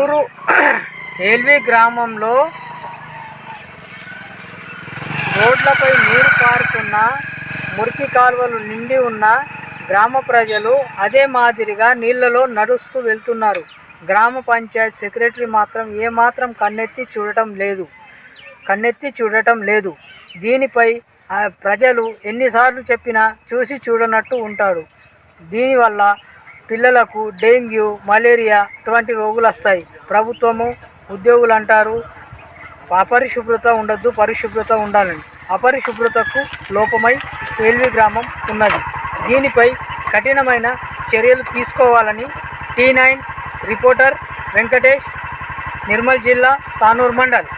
ఊరు ఏల్వి గ్రామంలో రోడ్లపై నీరు పారుతున్న మురికి కాలువలు నిండి ఉన్న గ్రామ ప్రజలు అదే మాదిరిగా నీళ్ళలో నడుస్తూ వెళ్తున్నారు. గ్రామ పంచాయత్ సెక్రటరీ మాత్రం ఏమాత్రం కన్నెత్తి చూడటం లేదు. కన్నెత్తి చూడటం లేదు. దీనిపై ప్రజలు ఎన్నిసార్లు చెప్పినా చూసి చూడనట్టు ఉంటాడు. దీనివల్ల పిల్లలకు డెంగ్యూ మలేరియా ఇటువంటి రోగులు వస్తాయి. ప్రభుత్వము ఉద్యోగులు అంటారు అపరిశుభ్రత ఉండద్దు పరిశుభ్రత ఉండాలని. అపరిశుభ్రతకు లోపమై వేల్వి గ్రామం ఉన్నది. దీనిపై కఠినమైన చర్యలు తీసుకోవాలని T nine reporter Venkatesh Nirmal జిల్లా తానూర్ మండల్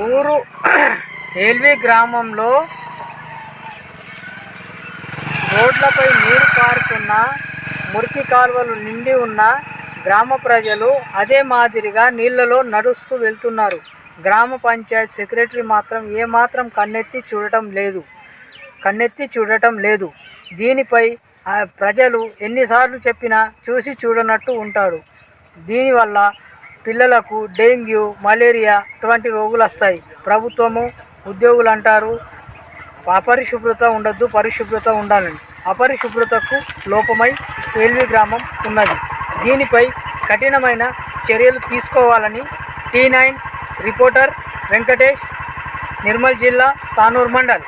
ఊరు ఏల్వి గ్రామంలో రోడ్లపై నీరు పారుతున్న మురికి కాలువలు నిండి ఉన్న గ్రామ ప్రజలు అదే మాదిరిగా నీళ్ళలో నడుస్తూ వెళ్తున్నారు. గ్రామ పంచాయత్ సెక్రటరీ మాత్రం ఏమాత్రం కన్నెత్తి చూడటం లేదు. కన్నెత్తి చూడటం లేదు. దీనిపై ప్రజలు ఎన్నిసార్లు చెప్పినా చూసి చూడనట్టు ఉంటాడు. దీనివల్ల పిల్లలకు డెంగ్యూ మలేరియా ఇటువంటి రోగులు వస్తాయి. ప్రభుత్వము ఉద్యోగులు అంటారు అపరిశుభ్రత ఉండద్దు పరిశుభ్రత ఉండాలని. అపరిశుభ్రతకు లోపమై వేల్వి గ్రామం ఉన్నది. దీనిపై కఠినమైన చర్యలు తీసుకోవాలని T nine reporter Venkatesh Nirmal జిల్లా తానూర్ మండల్